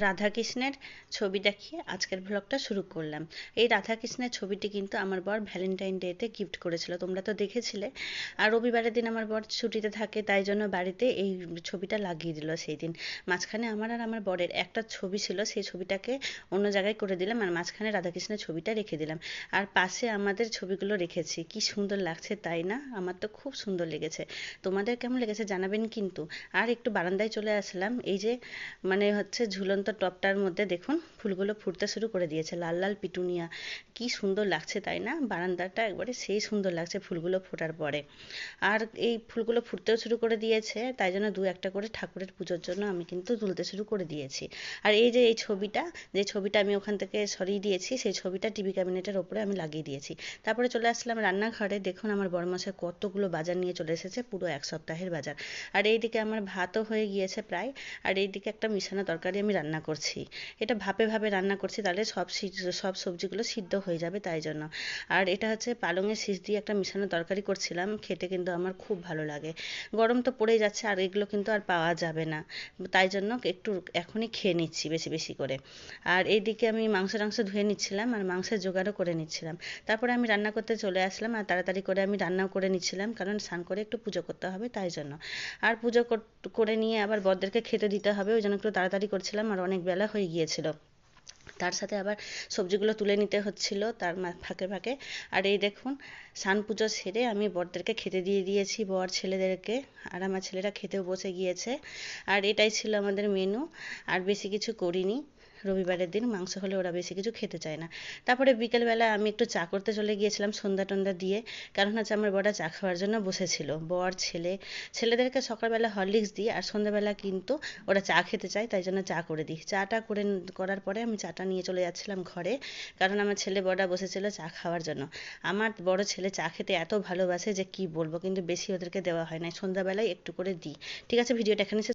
রাধাকৃষ্ণের ছবি দেখিয়ে আজকের ভ্লগটা শুরু করলাম। এই রাধাকৃষ্ণের ছবিটি কিন্তু আমার বর ভ্যালেন্টাইন ডেতে গিফট করেছিল, তোমরা তো দেখেছিলে। আর রবিবারের দিন আমার বর ছুটিতে থাকে, তাই জন্য বাড়িতে এই ছবিটা লাগিয়ে দিল সেই দিন। মাঝখানে আমার আর আমার বরের একটা ছবি ছিল, সেই ছবিটাকে অন্য জায়গায় করে দিলাম আর মাঝখানে রাধাকৃষ্ণের ছবিটা রেখে দিলাম। আর পাশে আমাদের ছবিগুলো রেখেছি, কি সুন্দর লাগছে তাই না? আমার তো খুব সুন্দর লেগেছে। তোমাদের কেমন লেগেছে জানাবেন কিন্তু। আর একটু বারান্দায় চলে আসলাম, এই যে মানে হচ্ছে ঝুলন্ত টপটার মধ্যে দেখুন, ফুলগুলো ফুটতে শুরু করে দিয়েছে। লাল লাল পিটুনিয়া, কি সুন্দর লাগছে তাই না? বারান্দাটা একবারে সেই সুন্দর লাগছে ফুলগুলো ফোটার পরে। আর এই ফুলগুলো ফুটতেও শুরু করে দিয়েছে, তাই জন্য দু একটা করে ঠাকুরের পুজোর জন্য আমি কিন্তু তুলতে শুরু করে দিয়েছি। আর এই যে এই ছবিটা, যে ছবিটা আমি ওখান থেকে সরিয়ে দিয়েছি, সেই ছবিটা টিভি ক্যাবিনেটের ওপরে আমি লাগিয়ে দিয়েছি। তারপরে চলে আসলাম রান্নাঘরে, দেখুন আমার বড় মশাই কতগুলো বাজার নিয়ে চলে এসেছে, পুরো এক সপ্তাহের বাজার। আর এইদিকে আমার ভাতও হয়ে গিয়েছে প্রায়, আর এইদিকে একটা মিশানো তরকারি আমি রান্না করছি। এটা ভাপে ভাপে রান্না করছি, তাহলে সব সব সবজিগুলো সিদ্ধ হয়ে যাবে তাই জন্য। আর এটা হচ্ছে পালংয়ের শীষ দিয়ে একটা মিশানো তরকারি করছিলাম, খেতে কিন্তু আমার খুব ভালো লাগে। গরম তো পড়েই যাচ্ছে, আর এগুলো কিন্তু আর পাওয়া যাবে না। তাই জন্য একটু এখনই খেয়ে নিচ্ছি বেশি বেশি করে। আর এইদিকে আমি মাংস, টাংস ধুয়ে নিচ্ছিলাম, আর মাংসের জোগাড়ও করে নিচ্ছিলাম। তারপরে আমি রান্না করতে চলে আসলাম, আর তাড়াতাড়ি করে আমি রান্নাও করে নিচ্ছিলাম, কারণ স্নান করে একটু পুজো করতে হবে তাই জন্য। আর পুজো করে নিয়ে আবার বরদেরকে খেতে দিতে হবে, ওই জন্য একটু তাড়াতাড়ি করছিলাম, আর অনেক বেলা হয়ে গিয়েছিল। তার সাথে আবার সবজিগুলো তুলে নিতে হচ্ছিল তার ফাঁকে ফাঁকে। আর এই দেখুন স্নান পুজো সেরে আমি বরদেরকে খেতে দিয়ে দিয়েছি, বর ছেলেদেরকে। আর আমার ছেলেরা খেতেও বসে গিয়েছে। আর এটাই ছিল আমাদের মেনু আর বেশি কিছু করিনি। রবিবারের দিন মাংস হলে ওরা বেশি কিছু খেতে চায় না। তারপরে বিকেলবেলা আমি একটু চা করতে চলে গিয়েছিলাম সন্ধ্যা টন্ধা দিয়ে, কারণ হচ্ছে আমার বড়া চা খাওয়ার জন্য বসেছিল। বর, ছেলে, ছেলেদেরকে সকালবেলা হরলিক্স দিই আর সন্ধ্যাবেলা কিন্তু ওরা চা খেতে চায়, তাই জন্য চা করে দিই। চাটা করে করার পরে আমি চাটা নিয়ে চলে যাচ্ছিলাম ঘরে, কারণ আমার ছেলে বড়া বসেছিল চা খাওয়ার জন্য। আমার বড় ছেলে চা খেতে এত ভালোবাসে যে কি বলব, কিন্তু বেশি ওদেরকে দেওয়া হয় না সন্ধ্যাবেলায় একটু করে দিই। ঠিক আছে, ভিডিওটা এখানে